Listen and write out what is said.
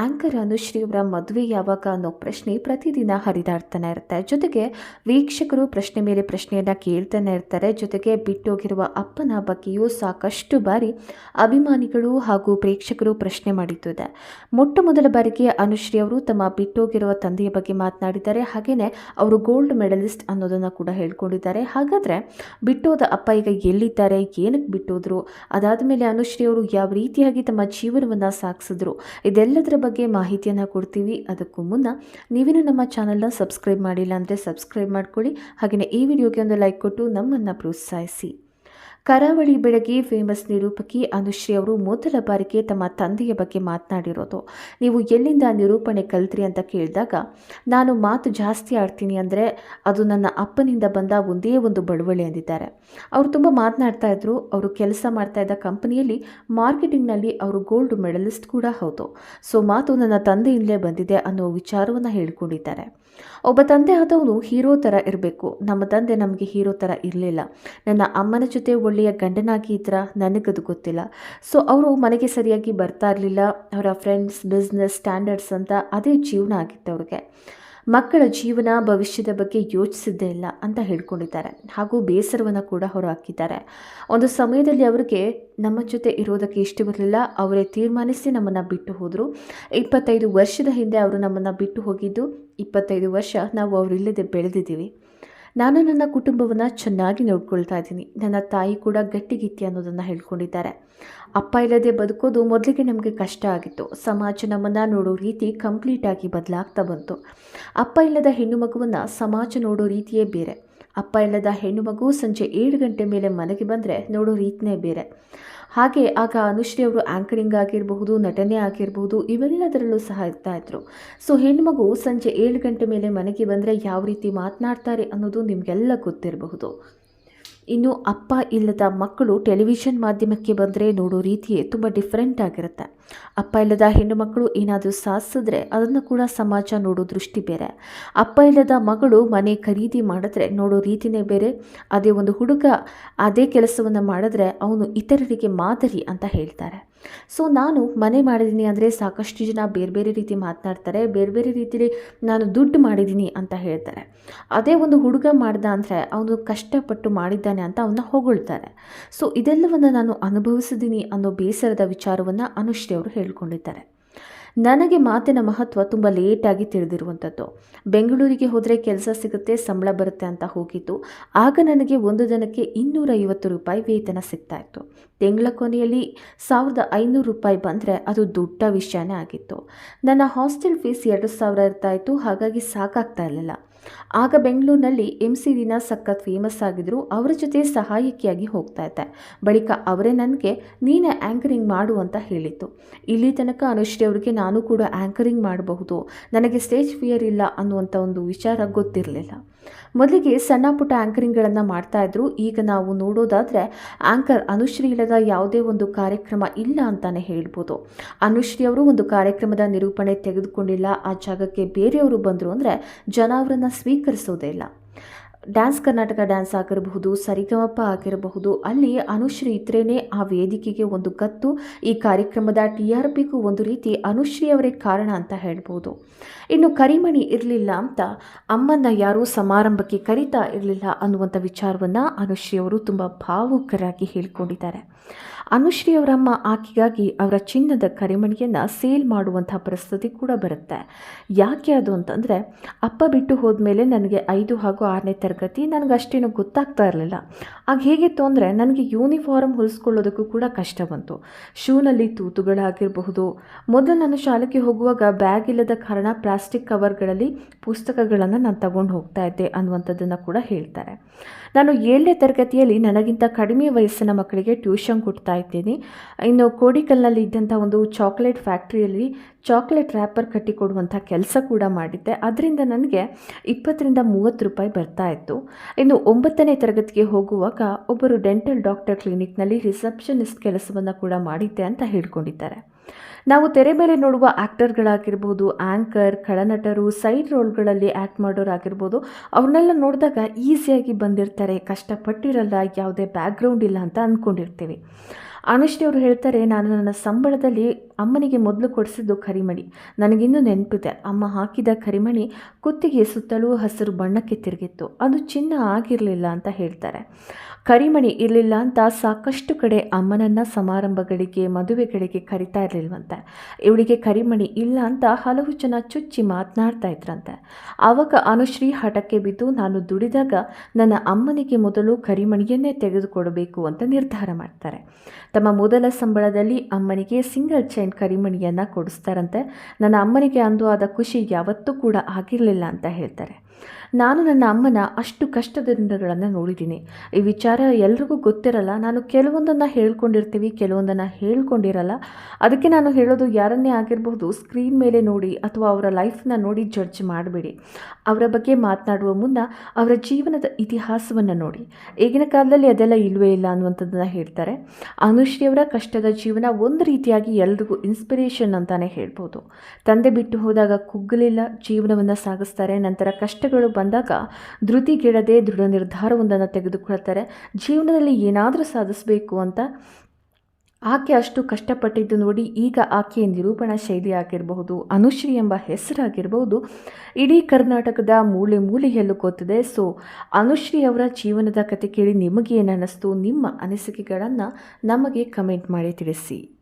Anchor Anushree ಅವರ ಮದುವೆ ಯಾವಾಗ ಅನ್ನೋ ಪ್ರಶ್ನೆ ಪ್ರತಿದಿನ ಹರಿದಾಡ್ತಾನೆ ಇರುತ್ತೆ. ಜೊತೆಗೆ ವೀಕ್ಷಕರು ಪ್ರಶ್ನೆ ಮೇಲೆ ಪ್ರಶ್ನೆಯನ್ನು ಕೇಳ್ತಾನೆ ಇರ್ತಾರೆ. ಜೊತೆಗೆ ಬಿಟ್ಟೋಗಿರುವ ಅಪ್ಪನ ಬಗ್ಗೆಯೂ ಸಾಕಷ್ಟು ಬಾರಿ ಅಭಿಮಾನಿಗಳು ಹಾಗೂ ಪ್ರೇಕ್ಷಕರು ಪ್ರಶ್ನೆ ಮಾಡಿದ್ದಿದೆ ಮೊಟ್ಟ ಮೊದಲ ಬಾರಿಗೆ ಅನುಶ್ರೀ ಅವರು ತಮ್ಮ ಬಿಟ್ಟೋಗಿರುವ ತಂದೆಯ ಬಗ್ಗೆ ಮಾತನಾಡಿದ್ದಾರೆ. ಹಾಗೆಯೇ ಅವರು ಗೋಲ್ಡ್ ಮೆಡಲಿಸ್ಟ್ ಅನ್ನೋದನ್ನು ಕೂಡ ಹೇಳ್ಕೊಂಡಿದ್ದಾರೆ. ಹಾಗಾದರೆ ಬಿಟ್ಟೋದ ಅಪ್ಪ ಈಗ ಎಲ್ಲಿದ್ದಾರೆ? ಏನಕ್ಕೆ ಬಿಟ್ಟೋದ್ರು? ಅದಾದ ಮೇಲೆ ಅನುಶ್ರೀ ಅವರು ಯಾವ ರೀತಿಯಾಗಿ ತಮ್ಮ ಜೀವನವನ್ನು ಸಾಗಿಸಿದ್ರು? ಇದೆಲ್ಲದರ ಮಾಹಿತಿಯನ್ನು ಕೊಡ್ತೀವಿ. ಅದಕ್ಕೂ ಮುನ್ನ ನೀವೇನು ನಮ್ಮ ಚಾನಲ್ನ ಸಬ್ಸ್ಕ್ರೈಬ್ ಮಾಡಿಲ್ಲ ಅಂದರೆ ಸಬ್ಸ್ಕ್ರೈಬ್ ಮಾಡ್ಕೊಳ್ಳಿ. ಹಾಗೆಯೇ ಈ ವಿಡಿಯೋಗೆ ಒಂದು ಲೈಕ್ ಕೊಟ್ಟು ನಮ್ಮನ್ನು ಪ್ರೋತ್ಸಾಹಿಸಿ. ಕರಾವಳಿ ಬೆಳಗ್ಗೆ ಫೇಮಸ್ ನಿರೂಪಕಿ ಅನುಶ್ರೀ ಅವರು ಮೊದಲ ಬಾರಿಗೆ ತಮ್ಮ ತಂದೆಯ ಬಗ್ಗೆ ಮಾತನಾಡಿರೋದು. ನೀವು ಎಲ್ಲಿಂದ ನಿರೂಪಣೆ ಕಲ್ತ್ರಿ ಅಂತ ಕೇಳಿದಾಗ, ನಾನು ಮಾತು ಜಾಸ್ತಿ ಆಡ್ತೀನಿ ಅಂದರೆ ಅದು ನನ್ನ ಅಪ್ಪನಿಂದ ಬಂದ ಒಂದೇ ಒಂದು ಬಳುವಳಿ ಅಂದಿದ್ದಾರೆ. ಅವರು ತುಂಬ ಮಾತನಾಡ್ತಾ ಇದ್ರು. ಅವರು ಕೆಲಸ ಮಾಡ್ತಾ ಇದ್ದ ಕಂಪನಿಯಲ್ಲಿ ಮಾರ್ಕೆಟಿಂಗ್ನಲ್ಲಿ ಅವರು ಗೋಲ್ಡ್ ಮೆಡಲಿಸ್ಟ್ ಕೂಡ ಹೌದು. ಸೊ ಮಾತು ನನ್ನ ತಂದೆಯಿಂದಲೇ ಬಂದಿದೆ ಅನ್ನೋ ವಿಚಾರವನ್ನು ಹೇಳ್ಕೊಂಡಿದ್ದಾರೆ. ಒಬ್ಬ ತಂದೆ ಆದವನು ಹೀರೋ ಥರ ಇರಬೇಕು. ನಮ್ಮ ತಂದೆ ನಮಗೆ ಹೀರೋ ಥರ ಇರಲಿಲ್ಲ. ನನ್ನ ಅಮ್ಮನ ಜೊತೆ ಒಳ್ಳೆಯ ಗಂಡನಾಗಿ ಇದ್ರ ನನಗದು ಗೊತ್ತಿಲ್ಲ. ಸೊ ಅವರು ಮನೆಗೆ ಸರಿಯಾಗಿ ಬರ್ತಾ ಇರಲಿಲ್ಲ. ಅವರ ಫ್ರೆಂಡ್ಸ್ ಬಿಸ್ನೆಸ್ ಸ್ಟ್ಯಾಂಡರ್ಡ್ಸ್ ಅಂತ ಅದೇ ಜೀವನ ಆಗಿತ್ತು ಅವ್ರಿಗೆ. ಮಕ್ಕಳ ಜೀವನ, ಭವಿಷ್ಯದ ಬಗ್ಗೆ ಯೋಚಿಸಿದ್ದೇ ಇಲ್ಲ ಅಂತ ಹೇಳ್ಕೊಂಡಿದ್ದಾರೆ. ಹಾಗೂ ಬೇಸರವನ್ನು ಕೂಡ ಹೊರಹಾಕಿದ್ದಾರೆ. ಒಂದು ಸಮಯದಲ್ಲಿ ಅವರಿಗೆ ನಮ್ಮ ಜೊತೆ ಇರೋದಕ್ಕೆ ಇಷ್ಟ ಬರಲಿಲ್ಲ ಅವರೇ ತೀರ್ಮಾನಿಸಿ ನಮ್ಮನ್ನು ಬಿಟ್ಟು ಹೋದರು. ಇಪ್ಪತ್ತೈದು ವರ್ಷದ ಹಿಂದೆ ಅವರು ನಮ್ಮನ್ನು ಬಿಟ್ಟು ಹೋಗಿದ್ದು, ಇಪ್ಪತ್ತೈದು ವರ್ಷ ನಾವು ಅವರಿಲ್ಲದೆ ಬೆಳೆದಿದ್ದೀವಿ. ನಾನು ನನ್ನ ಕುಟುಂಬವನ್ನು ಚೆನ್ನಾಗಿ ನೋಡ್ಕೊಳ್ತಾ ಇದ್ದೀನಿ. ನನ್ನ ತಾಯಿ ಕೂಡ ಗಟ್ಟಿಗಿತ್ತಿ ಅನ್ನೋದನ್ನು ಹೇಳ್ಕೊಂಡಿದ್ದಾರೆ. ಅಪ್ಪ ಇಲ್ಲದೆ ಬದುಕೋದು ಮೊದಲಿಗೆ ನಮಗೆ ಕಷ್ಟ ಆಗಿತ್ತು. ಸಮಾಜ ನಮ್ಮನ್ನು ನೋಡೋ ರೀತಿ ಕಂಪ್ಲೀಟಾಗಿ ಬದಲಾಗ್ತಾ ಬಂತು. ಅಪ್ಪ ಇಲ್ಲದ ಹೆಣ್ಣು ಮಗುವನ್ನು ಸಮಾಜ ನೋಡೋ ರೀತಿಯೇ ಬೇರೆ. ಅಪ್ಪ ಇಲ್ಲದ ಹೆಣ್ಣು ಮಗು ಸಂಜೆ ಏಳು ಗಂಟೆ ಮೇಲೆ ಮನೆಗೆ ಬಂದರೆ ನೋಡೋ ರೀತಿಯೇ ಬೇರೆ. ಹಾಗೆ ಆಗ ಅನುಶ್ರೀ ಅವರು ಆ್ಯಂಕರಿಂಗ್ ಆಗಿರಬಹುದು, ನಟನೆ ಆಗಿರಬಹುದು, ಇವೆಲ್ಲದರಲ್ಲೂ ಸಹ ಇರ್ತಾ ಇದ್ರು. ಸೊ ಹೆಣ್ಮಗು ಸಂಜೆ ಏಳು ಗಂಟೆ ಮೇಲೆ ಮನೆಗೆ ಬಂದರೆ ಯಾವ ರೀತಿ ಮಾತನಾಡ್ತಾರೆ ಅನ್ನೋದು ನಿಮಗೆಲ್ಲ ಗೊತ್ತಿರಬಹುದು. ಇನ್ನು ಅಪ್ಪ ಇಲ್ಲದ ಮಕ್ಕಳು ಟೆಲಿವಿಷನ್ ಮಾಧ್ಯಮಕ್ಕೆ ಬಂದರೆ ನೋಡೋ ರೀತಿಯೇ ತುಂಬ ಡಿಫ್ರೆಂಟ್ ಆಗಿರುತ್ತೆ. ಅಪ್ಪ ಇಲ್ಲದ ಹೆಣ್ಣು ಮಕ್ಕಳು ಏನಾದರೂ ಸಾಧಿಸಿದ್ರೆ ಅದನ್ನು ಕೂಡ ಸಮಾಜ ನೋಡೋ ದೃಷ್ಟಿ ಬೇರೆ. ಅಪ್ಪ ಇಲ್ಲದ ಮಗಳು ಮನೆ ಖರೀದಿ ಮಾಡಿದ್ರೆ ನೋಡೋ ರೀತಿನೇ ಬೇರೆ. ಅದೇ ಒಂದು ಹುಡುಗ ಅದೇ ಕೆಲಸವನ್ನು ಮಾಡಿದ್ರೆ ಅವನು ಇತರರಿಗೆ ಮಾದರಿ ಅಂತ ಹೇಳ್ತಾರೆ. ಸೊ ನಾನು ಮನೆ ಮಾಡಿದ್ದೀನಿ ಅಂದರೆ ಸಾಕಷ್ಟು ಜನ ಬೇರೆ ಬೇರೆ ರೀತಿ ಮಾತನಾಡ್ತಾರೆ, ಬೇರೆ ಬೇರೆ ರೀತಿಯಲ್ಲಿ ನಾನು ದುಡ್ಡು ಮಾಡಿದ್ದೀನಿ ಅಂತ ಹೇಳ್ತಾರೆ. ಅದೇ ಒಂದು ಹುಡುಗ ಮಾಡ್ದ ಅಂದರೆ ಅವನು ಕಷ್ಟಪಟ್ಟು ಮಾಡಿದ್ದಾನೆ ಅಂತ ಅವನ್ನ ಹೊಗಳ್ತಾರೆ. ಸೊ ಇದೆಲ್ಲವನ್ನು ನಾನು ಅನುಭವಿಸಿದ್ದೀನಿ ಅನ್ನೋ ಬೇಸರದ ವಿಚಾರವನ್ನು ಅನುಶ್ರೀ ಅವರು ಹೇಳ್ಕೊಂಡಿದ್ದಾರೆ ನನಗೆ ಮಾತಿನ ಮಹತ್ವ ತುಂಬ ಲೇಟಾಗಿ ತಿಳಿದಿರುವಂಥದ್ದು ಬೆಂಗಳೂರಿಗೆ ಹೋದರೆ ಕೆಲಸ ಸಿಗುತ್ತೆ, ಸಂಬಳ ಬರುತ್ತೆ ಅಂತ ಹೋಗಿದ್ದು. ಆಗ ನನಗೆ ಒಂದು ದಿನಕ್ಕೆ ಇನ್ನೂರೈವತ್ತು ರೂಪಾಯಿ ವೇತನ ಸಿಗ್ತಾ ಇತ್ತು. ತಿಂಗಳ ಕೊನೆಯಲ್ಲಿ ಸಾವಿರದ ಐನೂರು ರೂಪಾಯಿ ಬಂದರೆ ಅದು ದೊಡ್ಡ ವಿಷಯನೇ ಆಗಿತ್ತು. ನನ್ನ ಹಾಸ್ಟೆಲ್ ಫೀಸ್ ಎರಡು ಸಾವಿರ ಇರ್ತಾ ಇತ್ತು, ಹಾಗಾಗಿ ಸಾಕಾಗ್ತಾ ಇರಲಿಲ್ಲ. ಆಗ ಬೆಂಗಳೂರಿನಲ್ಲಿ ಎಂ ಸಿ ದಿನ ಸಖತ್ ಫೇಮಸ್ ಆಗಿದ್ರು, ಅವರ ಜೊತೆ ಸಹಾಯಕಿಯಾಗಿ ಹೋಗ್ತಾ ಇದ್ದೆ. ಬಳಿಕ ಅವರೇ ನನಗೆ, ನೀನೇ ಆ್ಯಂಕರಿಂಗ್ ಮಾಡು ಅಂತ ಹೇಳಿತ್ತು ಇಲ್ಲಿ ತನಕ ಅನುಶ್ರೀ ಅವರಿಗೆ ನಾನು ಕೂಡ ಆ್ಯಂಕರಿಂಗ್ ಮಾಡಬಹುದು. ನನಗೆ ಸ್ಟೇಜ್ ಫಿಯರ್ ಇಲ್ಲ ಅನ್ನುವಂಥ ಒಂದು ವಿಚಾರ ಗೊತ್ತಿರಲಿಲ್ಲ. ಮೊದಲಿಗೆ ಸಣ್ಣ ಪುಟ್ಟ ಆ್ಯಂಕರಿಂಗ್ಗಳನ್ನು ಮಾಡ್ತಾಯಿದ್ರು ಈಗ ನಾವು ನೋಡೋದಾದರೆ ಆ್ಯಂಕರ್ ಅನುಶ್ರೀ ಇಲ್ಲದ ಯಾವುದೇ ಒಂದು ಕಾರ್ಯಕ್ರಮ ಇಲ್ಲ ಅಂತಲೇ ಹೇಳ್ಬೋದು. ಅನುಶ್ರೀ ಅವರು ಒಂದು ಕಾರ್ಯಕ್ರಮದ ನಿರೂಪಣೆ ತೆಗೆದುಕೊಂಡಿಲ್ಲ. ಆ ಜಾಗಕ್ಕೆ ಬೇರೆಯವರು ಬಂದರು ಅಂದರೆ ಜನ ಅವರನ್ನು ಸ್ವೀಕರಿಸೋದೇ ಇಲ್ಲ. ಡ್ಯಾನ್ಸ್ ಕರ್ನಾಟಕ ಡ್ಯಾನ್ಸ್ ಆಗಿರಬಹುದು ಸರಿಗಮಪ್ಪ ಆಗಿರಬಹುದು, ಅಲ್ಲಿ ಅನುಶ್ರೀ ಇದ್ರೇ ಆ ವೇದಿಕೆಗೆ ಒಂದು ಗತ್ತು. ಈ ಕಾರ್ಯಕ್ರಮದ ಟಿ ಆರ್ ಪಿಗೂ ಒಂದು ರೀತಿ ಅನುಶ್ರೀ ಅವರೇ ಕಾರಣ ಅಂತ ಹೇಳ್ಬೋದು. ಇನ್ನು ಕರಿಮಣಿ ಇರಲಿಲ್ಲ ಅಂತ ಅಮ್ಮನ್ನ ಯಾರೂ ಸಮಾರಂಭಕ್ಕೆ ಕರಿತಾ ಇರಲಿಲ್ಲ ಅನ್ನುವಂಥ ವಿಚಾರವನ್ನು ಅನುಶ್ರೀ ಅವರು ತುಂಬ ಭಾವುಕರಾಗಿ ಹೇಳ್ಕೊಂಡಿದ್ದಾರೆ. ಅನುಶ್ರೀ ಅವರಮ್ಮ ಆಕೆಗಾಗಿ ಅವರ ಚಿನ್ನದ ಕರಿಮಣಿಯನ್ನು ಸೇಲ್ ಮಾಡುವಂಥ ಪರಿಸ್ಥಿತಿ ಕೂಡ ಬರುತ್ತೆ. ಯಾಕೆ ಅದು ಅಂತಂದರೆ, ಅಪ್ಪ ಬಿಟ್ಟು ಹೋದ್ಮೇಲೆ ನನಗೆ ಐದು ಹಾಗೂ ಆರನೇ ತರಗತಿ ನನಗೆ ಅಷ್ಟೇನು ಗೊತ್ತಾಗ್ತಾ ಇರಲಿಲ್ಲ. ಆಗ ಹೇಗಿತ್ತು ಅಂದರೆ, ನನಗೆ ಯೂನಿಫಾರ್ಮ್ ಹೊಲಿಸ್ಕೊಳ್ಳೋದಕ್ಕೂ ಕೂಡ ಕಷ್ಟ ಬಂತು. ಶೂನಲ್ಲಿ ತೂತುಗಳಾಗಿರಬಹುದು. ಮೊದಲು ನಾನು ಶಾಲೆಗೆ ಹೋಗುವಾಗ ಬ್ಯಾಗ್ ಇಲ್ಲದ ಕಾರಣ ಪ್ಲಾಸ್ಟಿಕ್ ಕವರ್ಗಳಲ್ಲಿ ಪುಸ್ತಕಗಳನ್ನು ನಾನು ತಗೊಂಡು ಹೋಗ್ತಾ ಇದ್ದೆ ಅನ್ನುವಂಥದ್ದನ್ನು ಕೂಡ ಹೇಳ್ತಾರೆ. ನಾನು ಏಳನೇ ತರಗತಿಯಲ್ಲಿ ನನಗಿಂತ ಕಡಿಮೆ ವಯಸ್ಸಿನ ಮಕ್ಕಳಿಗೆ ಟ್ಯೂಷನ್ ಕೊಡ್ತಾ ಇದ್ದೀನಿ. ಇನ್ನು ಕೋಡಿಕಲ್ನಲ್ಲಿ ಇದ್ದಂಥ ಒಂದು ಚಾಕ್ಲೇಟ್ ಫ್ಯಾಕ್ಟ್ರಿಯಲ್ಲಿ ಚಾಕ್ಲೇಟ್ ರ್ಯಾಪರ್ ಕಟ್ಟಿಕೊಡುವಂಥ ಕೆಲಸ ಕೂಡ ಮಾಡಿದ್ದೆ. ಅದರಿಂದ ನನಗೆ ಇಪ್ಪತ್ತರಿಂದ ಮೂವತ್ತು ರೂಪಾಯಿ ಬರ್ತಾ ಇತ್ತು. ಇನ್ನು ಒಂಬತ್ತನೇ ತರಗತಿಗೆ ಹೋಗುವಾಗ ಒಬ್ಬರು ಡೆಂಟಲ್ ಡಾಕ್ಟರ್ ಕ್ಲಿನಿಕ್ನಲ್ಲಿ ರಿಸೆಪ್ಷನಿಸ್ಟ್ ಕೆಲಸವನ್ನು ಕೂಡ ಮಾಡಿದ್ದೆ ಅಂತ ಹೇಳ್ಕೊಂಡಿದ್ದಾರೆ. ನಾವು ತೆರೆ ಮೇಲೆ ನೋಡುವ ಆ್ಯಕ್ಟರ್ಗಳಾಗಿರ್ಬೋದು, ಆ್ಯಂಕರ್, ಖಳನಟರು, ಸೈಡ್ ರೋಲ್ಗಳಲ್ಲಿ ಆ್ಯಕ್ಟ್ ಮಾಡೋರಾಗಿರ್ಬೋದು, ಅವ್ರನ್ನೆಲ್ಲ ನೋಡಿದಾಗ ಈಸಿಯಾಗಿ ಬಂದಿರ್ತಾರೆ, ಕಷ್ಟಪಟ್ಟಿರಲ್ಲ, ಯಾವುದೇ ಬ್ಯಾಕ್ಗ್ರೌಂಡ್ ಇಲ್ಲ ಅಂತ ಅಂದ್ಕೊಂಡಿರ್ತೀವಿ. ಅನುಶ್ರೀ ಅವರು ಹೇಳ್ತಾರೆ, ನಾನು ನನ್ನ ಸಂಬಳದಲ್ಲಿ ಅಮ್ಮನಿಗೆ ಮೊದಲು ಕೊಡಿಸಿದ್ದು ಕರಿಮಣಿ. ನನಗಿನ್ನೂ ನೆನಪಿದೆ. ಅಮ್ಮ ಹಾಕಿದ ಕರಿಮಣಿ ಕುತ್ತಿಗೆ ಸುತ್ತಲೂ ಹಸಿರು ಬಣ್ಣಕ್ಕೆ ತಿರುಗಿತ್ತು. ಅದು ಚಿನ್ನ ಆಗಿರಲಿಲ್ಲ ಅಂತ ಹೇಳ್ತಾರೆ. ಕರಿಮಣಿ ಇರಲಿಲ್ಲ ಅಂತ ಸಾಕಷ್ಟು ಕಡೆ ಅಮ್ಮನನ್ನು ಸಮಾರಂಭಗಳಿಗೆ, ಮದುವೆಗಳಿಗೆ ಕರಿತಾ ಇರಲಿಲ್ವಂತೆ. ಇವಳಿಗೆ ಕರಿಮಣಿ ಇಲ್ಲ ಅಂತ ಹಲವು ಜನ ಚುಚ್ಚಿ ಮಾತನಾಡ್ತಾ ಇದ್ರಂತೆ. ಆವಾಗ ಅನುಶ್ರೀ ಹಠಕ್ಕೆ ಬಿದ್ದು, ನಾನು ದುಡಿದಾಗ ನನ್ನ ಅಮ್ಮನಿಗೆ ಮೊದಲು ಕರಿಮಣಿಯನ್ನೇ ತೆಗೆದುಕೊಡಬೇಕು ಅಂತ ನಿರ್ಧಾರ ಮಾಡ್ತಾರೆ. ತಮ್ಮ ಮೊದಲ ಸಂಬಳದಲ್ಲಿ ಅಮ್ಮನಿಗೆ ಸಿಂಗಲ್ ಚೈನ್ ಕರಿಮಣಿಯನ್ನು ಕೊಡಿಸ್ತಾರಂತೆ. ನನ್ನ ಅಮ್ಮನಿಗೆ ಅಂದು ಆದ ಖುಷಿ ಯಾವತ್ತೂ ಕೂಡ ಆಗಿರಲಿಲ್ಲ ಅಂತ ಹೇಳ್ತಾರೆ. ನಾನು ನನ್ನ ಅಮ್ಮನ ಅಷ್ಟು ಕಷ್ಟದ ದಿನಗಳನ್ನು ನೋಡಿದ್ದೀನಿ. ಈ ವಿಚಾರ ಎಲ್ರಿಗೂ ಗೊತ್ತಿರಲ್ಲ. ನಾನು ಕೆಲವೊಂದನ್ನು ಹೇಳ್ಕೊಂಡಿರ್ತೀವಿ, ಕೆಲವೊಂದನ್ನು ಹೇಳ್ಕೊಂಡಿರಲ್ಲ. ಅದಕ್ಕೆ ನಾನು ಹೇಳೋದು ಯಾರನ್ನೇ ಆಗಿರಬಹುದು ಸ್ಕ್ರೀನ್ ಮೇಲೆ ನೋಡಿ ಅಥವಾ ಅವರ ಲೈಫ್ನ ನೋಡಿ ಜಡ್ಜ್ ಮಾಡಬೇಡಿ. ಅವರ ಬಗ್ಗೆ ಮಾತನಾಡುವ ಮುನ್ನ ಅವರ ಜೀವನದ ಇತಿಹಾಸವನ್ನು ನೋಡಿ. ಈಗಿನ ಕಾಲದಲ್ಲಿ ಅದೆಲ್ಲ ಇಲ್ವೇ ಇಲ್ಲ ಅನ್ನುವಂಥದ್ದನ್ನು ಹೇಳ್ತಾರೆ. ಅನುಶ್ರೀಯವರ ಕಷ್ಟದ ಜೀವನ ಒಂದು ರೀತಿಯಾಗಿ ಎಲ್ರಿಗೂ ಇನ್ಸ್ಪಿರೇಷನ್ ಅಂತಲೇ ಹೇಳ್ಬೋದು. ತಂದೆ ಬಿಟ್ಟು ಹೋದಾಗ ಕುಗ್ಗಲಿಲ್ಲ, ಜೀವನವನ್ನು ಸಾಗಿಸ್ತಾರೆ, ನಂತರ ಕಷ್ಟಗಳು ಬಂದಾಗ ಧೃತಿಗೆಡದೆ ದೃಢ ನಿರ್ಧಾರವೊಂದನ್ನು ತೆಗೆದುಕೊಳ್ತಾರೆ. ಜೀವನದಲ್ಲಿ ಏನಾದರೂ ಸಾಧಿಸಬೇಕು ಅಂತ ಆಕೆ ಅಷ್ಟು ಕಷ್ಟಪಟ್ಟಿದ್ದು ನೋಡಿ ಈಗ ಆಕೆಯ ನಿರೂಪಣಾ ಶೈಲಿ ಆಗಿರಬಹುದು, ಅನುಶ್ರೀ ಎಂಬ ಹೆಸರಾಗಿರಬಹುದು. ಇಡೀ ಕರ್ನಾಟಕದ ಮೂಲೆ ಮೂಲೆಯಲ್ಲೂ ಗೊತ್ತಿದೆ. ಸೊ ಅನುಶ್ರೀ ಅವರ ಜೀವನದ ಕತೆ ಕೇಳಿ ನಿಮಗೇನು ಅನ್ನಿಸ್ತು? ನಿಮ್ಮ ಅನಿಸಿಕೆಗಳನ್ನು ನಮಗೆ ಕಮೆಂಟ್ ಮಾಡಿ ತಿಳಿಸಿ.